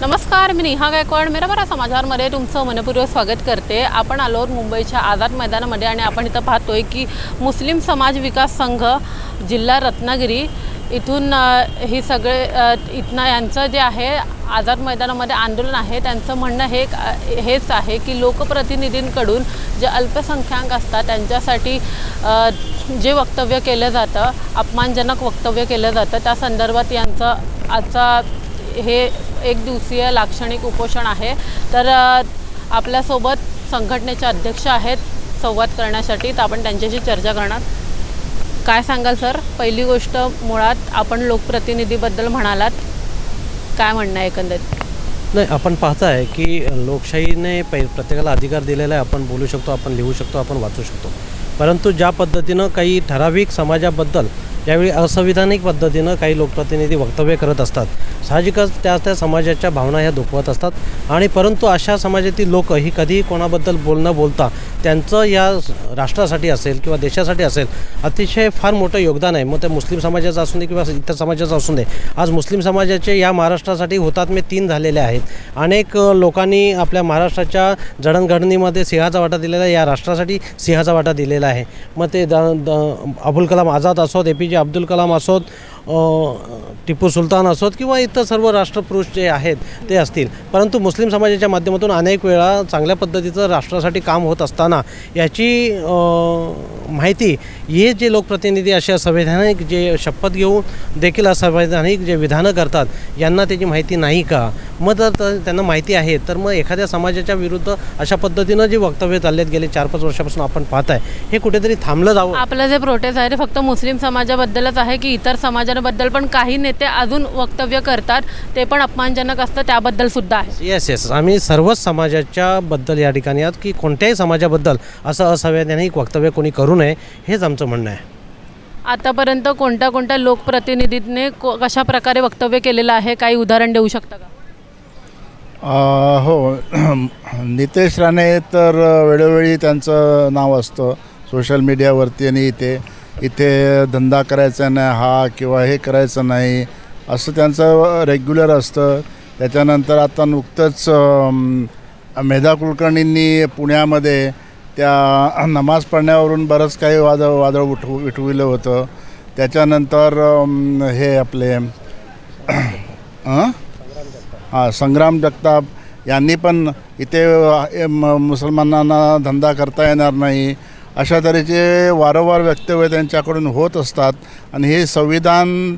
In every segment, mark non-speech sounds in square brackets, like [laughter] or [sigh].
नमस्कार मी नेहा गायकवाड. मेरा बरा समाजारमध्ये तुमचं मनपूर्वक स्वागत करते. आपण आलो मुंबईच्या आझाद मैदानामध्ये आणि आपण इथं पाहतोय की मुस्लिम समाज विकास संघ जिल्हा रत्नागिरी इथून ही सगळे इथनं यांचं जे आहे आझाद मैदानामध्ये आंदोलन आहे त्यांचं म्हणणं हे हेच आहे की लोकप्रतिनिधींकडून जे अल्पसंख्याक असतात त्यांच्यासाठी जे वक्तव्य केलं जातं अपमानजनक वक्तव्य केलं जातं त्या संदर्भात यांचं आजचा हे एक दिवसीय लाक्षणिक उपोषण आहे. तर आपल्यासोबत संघटनेचे अध्यक्ष आहेत संवाद करण्यासाठी. तर आपण त्यांच्याशी चर्चा करणार. काय सांगाल सर? पहिली गोष्ट मुळात आपण लोकप्रतिनिधीबद्दल म्हणालात. काय म्हणणं आहे एकंदरीत? नाही आपण पाहताय की लोकशाहीने पै प्रत्येकाला अधिकार दिलेला आहे. आपण बोलू शकतो आपण लिहू शकतो आपण वाचू शकतो. परंतु ज्या पद्धतीनं काही ठराविक समाजाबद्दल यावेळी असंविधानिक पद्धतीनं काही लोकप्रतिनिधी वक्तव्य करत असतात साहजिकच त्या त्या समाजाच्या भावना ह्या दुखवत असतात. आणि परंतु अशा समाजातील लोक ही कधीही कोणाबद्दल बोलणं बोलता त्यांचं या राष्ट्रासाठी असेल किंवा देशासाठी असेल अतिशय फार मोठं योगदान आहे. मग ते मुस्लिम समाजाचं असू दे किंवा इतर समाजाचं असू दे आज मुस्लिम समाजाचे या महाराष्ट्रासाठी हुतात्मे तीन झालेले आहेत. अनेक लोकांनी आपल्या महाराष्ट्राच्या जडणघडणीमध्ये सिंहाचा वाटा दिलेला आहे. या राष्ट्रासाठी सिंहाचा वाटा दिलेला आहे. मग ते द द अबुल कलाम आझाद असोत ए पी जे अब्दुल कलाम असोत टिपू सुलतान असोत किंवा इतर सर्व राष्ट्रपुरुष जे आहेत ते असतील. परंतु मुस्लिम समाजाच्या माध्यमातून अनेक वेळा चांगल्या पद्धतीचं राष्ट्रासाठी काम होत असताना याची माहिती हे जे लोकप्रतिनिधी अशा संवैधानिक जे शपथ घेऊन देखील असंवैधानिक जे विधानं करतात यांना त्याची माहिती नाही का? मग जर त्यांना माहिती आहे तर मग एखाद्या समाजाच्या विरुद्ध अशा पद्धतीनं जे वक्तव्य चाललेत गेले चार पाच वर्षापासून आपण पाहत आहे हे कुठेतरी थांबलं जावं. आपलं जे प्रोटेस्ट आहे ते फक्त मुस्लिम समाजाबद्दलच आहे की इतर समाज समाजांबद्दल पण काही नेते अजून वक्तव्य करतात ते पण अपमानजनक असतं त्याबद्दल सुद्धा आहे. येस येस आम्ही सर्वच समाजाच्या बद्दल या ठिकाणी आहात की कोणत्याही समाजाबद्दल असं असंवैधानिक वक्तव्य कोणी करू नये हेच आमचं म्हणणं आहे. आतापर्यंत कोणत्या कोणत्या लोकप्रतिनिधींनी को कशा प्रकारे वक्तव्य केलेलं आहे काही उदाहरण देऊ शकता का? अ, हो. [clears throat] नितेश राणे तर वेळोवेळी त्यांचं नाव असतं सोशल मीडियावरती आणि इथे. इथे धंदा करायचा नाही हा किंवा हे करायचं नाही असं त्यांचं रेग्युलर असतं. त्याच्यानंतर आता नुकतंच मेधा कुलकर्णींनी पुण्यामध्ये त्या नमाज पडण्यावरून बरंच काही वाद वादळ उठव उठविलं होतं. त्याच्यानंतर हे आपले हां संग्राम जगताप यांनी पण इथे म- मुसलमानांना धंदा करता येणार नाही. अशा तऱ्हेचे वारंवार वक्तव्य त्यांच्याकडून होत असतात. आणि हे संविधान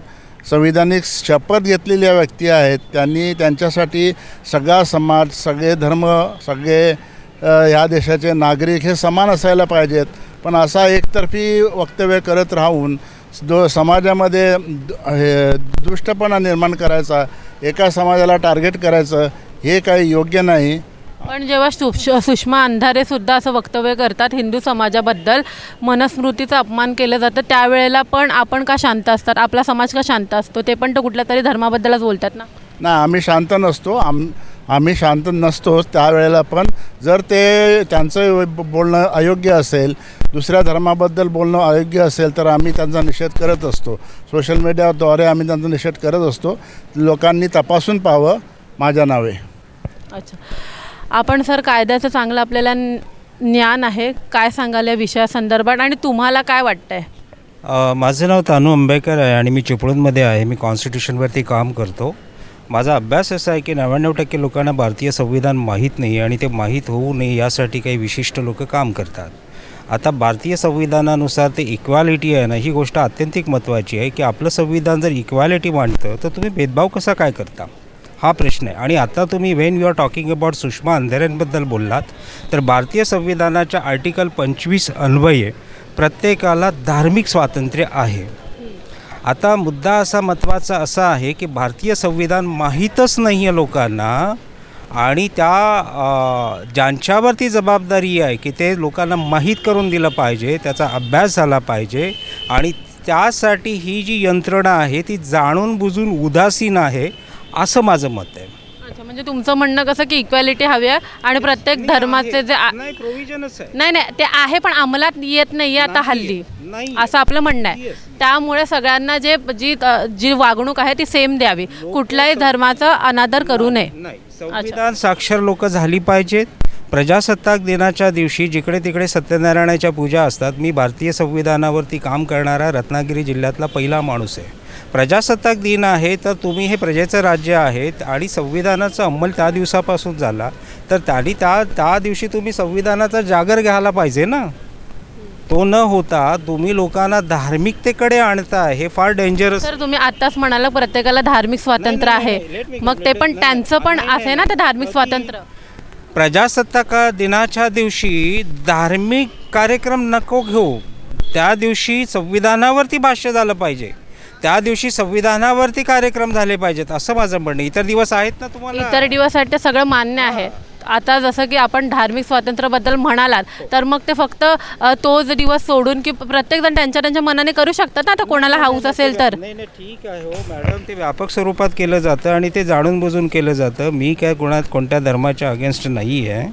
संविधानिक शपथ घेतलेल्या व्यक्ती आहेत. त्यांनी त्यांच्यासाठी सगळा समाज सगळे धर्म सगळे ह्या देशाचे नागरिक हे समान असायला पाहिजेत. पण असा एकतर्फी वक्तव्य करत राहून दो समाजामध्ये हे दुष्टपणा निर्माण करायचा एका समाजाला टार्गेट करायचं हे काही योग्य नाही. पण जेव्हा सुष सुषमा अंधारे सुद्धा असं वक्तव्य करतात हिंदू समाजाबद्दल मनस्मृतीचा अपमान केलं जातं त्यावेळेला पण आपण का शांत असतात? आपला समाज का शांत असतो? ते पण तर कुठल्या तरी धर्माबद्दलच बोलतात ना. नाही आम्ही शांत नसतो. आम आम्ही शांत नसतोच त्यावेळेला पण. जर ते त्यांचं बोलणं अयोग्य असेल दुसऱ्या धर्माबद्दल बोलणं अयोग्य असेल तर आम्ही त्यांचा निषेध करत असतो. सोशल मीडियाद्वारे आम्ही त्यांचा निषेध करत असतो. लोकांनी तपासून पाहावं माझ्या नावे. अच्छा. आपण सर कायद्याचं चांगलं आपल्याला ज्ञान आहे. काय सांगाल या विषयासंदर्भात आणि तुम्हाला काय वाटतंय? आहे माझं नाव तानू आंबेकर आहे आणि मी चिपळूणमध्ये आहे. मी कॉन्स्टिट्यूशनवरती काम करतो. माझा अभ्यास असा आहे की नव्याण्णव टक्के लोकांना भारतीय संविधान माहीत नाही आणि ते माहीत होऊ नये यासाठी काही विशिष्ट लोक काम करतात. आता भारतीय संविधानानुसार ते इक्वॅलिटी आहे ना ही गोष्ट अत्यंतिक महत्त्वाची आहे की आपलं संविधान जर इक्वॅलिटी मांडतं तर तुम्ही भेदभाव कसा काय करता? हा प्रश्न आहे. आणि आता तुम्ही when you are talking about Sushma अंधेऱ्यांबद्दल बोललात तर भारतीय संविधानाच्या आर्टिकल पंचवीस अन्वये प्रत्येकाला धार्मिक स्वातंत्र्य आहे. आता मुद्दा असा महत्त्वाचा असा आहे की भारतीय संविधान माहीतच नाही आहे लोकांना आणि त्या ज्यांच्यावरती जबाबदारी आहे की ते लोकांना माहीत करून दिलं पाहिजे त्याचा अभ्यास झाला पाहिजे आणि त्यासाठी ही जी यंत्रणा आहे ती जाणून बुजून उदासीन आहे. असं माझं मत आहे. अच्छा म्हणजे तुमचं म्हणणं कसं की इक्वॅलिटी हवी आहे आणि प्रत्येक धर्माचे जे आ- नाही प्रोव्हिजनच आहे. नाही नाही ते आहे पण अंमलात येत नाही आता हल्ली. नाही. असं आपलं म्हणणं आहे. त्यामुळे सगळ्यांना जे जी जी वागणूक आहे ती सेम द्यावी. कुठल्याही धर्माचा अनादर करू नये. नाही. संविधान साक्षर लोक झाली पाहिजेत. प्रजासत्ताक दिनाच्या दिवशी जिकडे तिकडे सत्यनारायणाच्या पूजा असतात मी भारतीय संविधानावरती काम करणारा रत्नागिरी जिल्ह्यातला पहिला माणूस आहे. प्रजासत्ताक दिन आहे तर तुम्ही हे प्रजेचं राज्य आहे आणि संविधानाचा अंमल त्या दिवसापासून झाला. तर त्यांनी त्या त्या दिवशी तुम्ही संविधानाचा जागर घ्यायला पाहिजे ना? तो न होता तुम्ही लोकांना धार्मिकतेकडे आणताय हे फार डेंजरस तर तुम्ही आत्ताच म्हणाला प्रत्येकाला धार्मिक स्वातंत्र्य आहे. मग ते. पण त्यांचं पण असे ना ते धार्मिक स्वातंत्र्य? प्रजासत्ताक दिनाच्या दिवशी धार्मिक कार्यक्रम नको घेऊ. त्या दिवशी संविधानावरती भाष्य झालं पाहिजे. त्या दिवशी संविधानावरती कार्यक्रम झाले पाहिजेत असं माझं म्हणणं इतर दिवस आहेत ना तुम्हाला? इतर दिवससाठी ते सगळं मान्य आहे. आता जसं की आपण धार्मिक स्वातंत्र्याबद्दल म्हणालात तर मग ते फक्त तोच दिवस सोडून की प्रत्येकजण त्यांच्या त्यांच्या मनाने करू शकतात ना? आता कोणाला हाऊस असेल तर. नाही नाही ठीक आहे हो मॅडम ते व्यापक स्वरूपात केलं जातं आणि ते जाणून बुजून केलं जातं. मी काय कोणात कोणत्या धर्माच्या अगेन्स्ट नाही आहे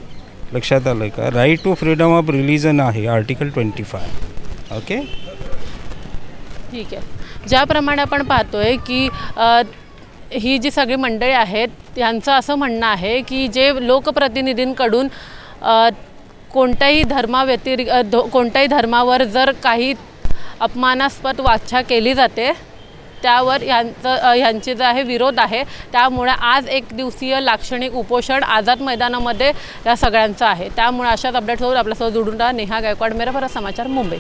लक्षात आलं का? Right to freedom of religion आहे आर्टिकल ट्वेंटी फाय ओके ठीक आहे. ज्याप्रमाणे आपण पाहतोय की ही जी सगळी मंडळी आहेत यांचं असं म्हणणं आहे की जे लोकप्रतिनिधींकडून कोणत्याही धर्माव्यतिरिक्त धो- कोणत्याही धर्मावर जर काही अपमानास्पद वाचा केली जाते त्यावर यांचं यांचे जे आहे विरोध आहे त्यामुळे आज एक दिवसीय लाक्षणिक उपोषण आझाद मैदानामध्ये या सगळ्यांचं आहे. त्यामुळे अशाच अपडेट्सवर आपल्यासोबत जोडून राहा. नेहा गायकवाड मेरा बरा समाचार मुंबई.